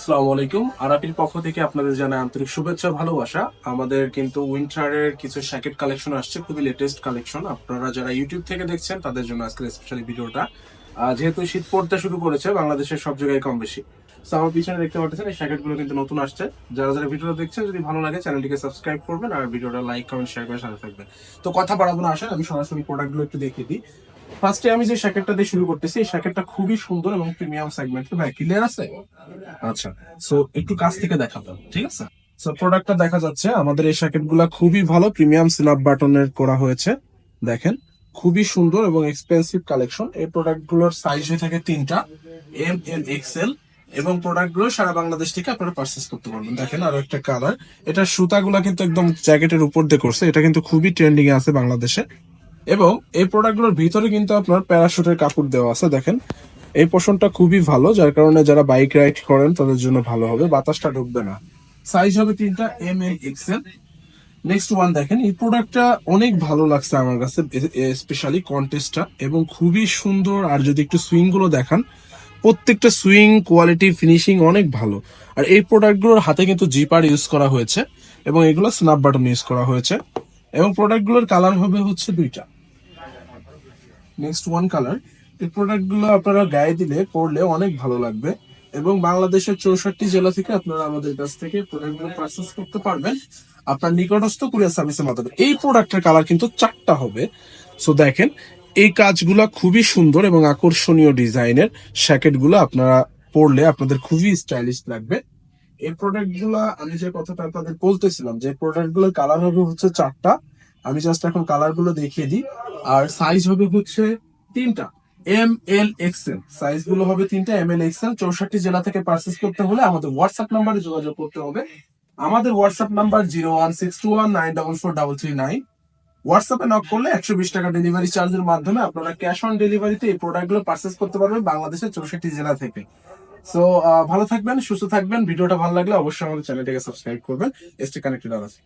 আসসালামু আলাইকুম। আরাপির পক্ষ থেকে আপনাদের জানাই আন্তরিক শুভেচ্ছা, ভালোবাসা। আমাদের কিন্তু উইন্টারের কিছু শ্যাকেট কালেকশন আসছে, খুবই লেটেস্ট কালেকশন আপনারা যারা ইউটিউব থেকে দেখছেন, তাদের জন্য আজকের স্পেশালি ভিডিওটা। যেহেতু শীত পড়তে শুরু করেছে, বাংলাদেশের সব জায়গায় কম বেশি তো আমার পিছনে দেখতে পাচ্ছেন, এই শ্যাকেটগুলো কিন্তু নতুন আসছে। যারা যারা ভিডিওটা দেখছেন, যদি ভালো লাগে, চ্যানেলটিকে সাবস্ক্রাইব করবেন আর ভিডিওটা লাইক কমেন্ট শেয়ার করে সাথে থাকবেন। তো কথা বাড়াবো না, আসেন, আমি সরাসরি প্রোডাক্টগুলো একটু দেখিয়ে দিই। ফার্স্টে আমি যে শ্যাকেটটা দিয়ে শুরু করতেছি, এই শ্যাকেটটা খুবই সুন্দর এবং প্রিমিয়াম সেগমেন্টের ভাই ক্লিয়ার আছে? আচ্ছা সো একটু কাছ থেকে দেখাবো ঠিক আছে? সো প্রোডাক্টটা দেখা যাচ্ছে, আমাদের এই শ্যাকেটগুলা খুবই ভালো প্রিমিয়াম স্ন্যাপ বাটনের করা হয়েছে, দেখেন। খুবই সুন্দর এবং এক্সপেন্সিভ কালেকশন এই প্রোডাক্টগুলোর সাইজ হয়ে থাকে তিনটা এম এল এক্সেল এবং প্রোডাক্টগুলো সারা বাংলাদেশ থেকে আপনারা পারচেস করতে পারবেন। দেখেন আরও একটা কালার এটা সুতাগুলা কিন্তু একদম জ্যাকেটের উপর দিয়ে করছে। এটা কিন্তু খুবই ট্রেন্ডিং এ আছে বাংলাদেশে। এবং এই প্রোডাক্টগুলোর ভিতরে কিন্তু আপনার প্যারাশুটের কাপড় দেওয়া আছে, দেখেন। এই পোষণটা খুবই ভালো, যার কারণে যারা বাইক রাইড করেন, তাদের জন্য ভালো হবে। বাতাসটা ঢুকবে না। সাইজ হবে তিনটা M L XL next one দেখেন, এই প্রোডাক্টটা অনেক ভালো লাগছে আমার কাছে স্পেশালি কন্টেস্টটা এবং খুবই সুন্দর, আর যদি একটু সুইংগুলো দেখান প্রত্যেকটা সুইং, কোয়ালিটি, ফিনিশিং অনেক ভালো। আর এই প্রোডাক্টগুলোর হাতে কিন্তু জিপার ইউজ করা হয়েছে এবং এগুলো স্ন্যাপ বাটন ইউজ করা হয়েছে। এবং প্রোডাক্টগুলোর কালার হবে হচ্ছে দুইটা। Next one colour. এই প্রোডাক্টগুলো আপনারা গায়ে দিলে, পরলে অনেক ভালো লাগবে। এবং বাংলাদেশের চৌষট্টি জেলা থেকে আপনারা আমাদের কাছ থেকে প্রোডাক্টগুলো পারচেস করতে পারবেন। আপনার নিকটস্থ কুরিয়ার সার্ভিসের মাধ্যমে। এই প্রোডাক্টের কালার কিন্তু চারটা হবে। সো দেখেন এই কাজগুলা খুবই সুন্দর এবং আকর্ষণীয় ডিজাইনের শ্যাকেটগুলো আপনারা পরলে আপনাদের খুবই স্টাইলিশ লাগবে। এই প্রোডাক্টগুলা আমি যে কথাটা আপনাদের বলতেছিলাম, যে প্রোডাক্টগুলোর কালার হবে হচ্ছে চারটা। আমি জাস্ট এখন কালারগুলো দেখিয়ে দিই। আর সাইজ হবে হচ্ছে তিনটা। এম এল এক্সেল সাইজগুলো হবে তিনটা এম এল এক্সেল চৌষট্টি জেলা থেকে পারচেস করতে হলে আমাদের হোয়াটসঅ্যাপ নাম্বারে যোগাযোগ করতে হবে। আমাদের WhatsApp number zero one six two one nine double four double three nine হোয়াটসঅ্যাপে নক করলে একশো বিশ টাকা ডেলিভারি চার্জের মাধ্যমে আপনারা ক্যাশ অন ডেলিভারিতে এই প্রোডাক্টগুলো পারচেস করতে পারবেন বাংলাদেশের চৌষট্টি জেলা থেকে। সো ভালো থাকবেন, সুস্থ থাকবেন। ভিডিওটা ভালো লাগলে অবশ্যই আমাদের চ্যানেলটিকে সাবস্ক্রাইব করবেন। এসটি কানেক্টেড আছে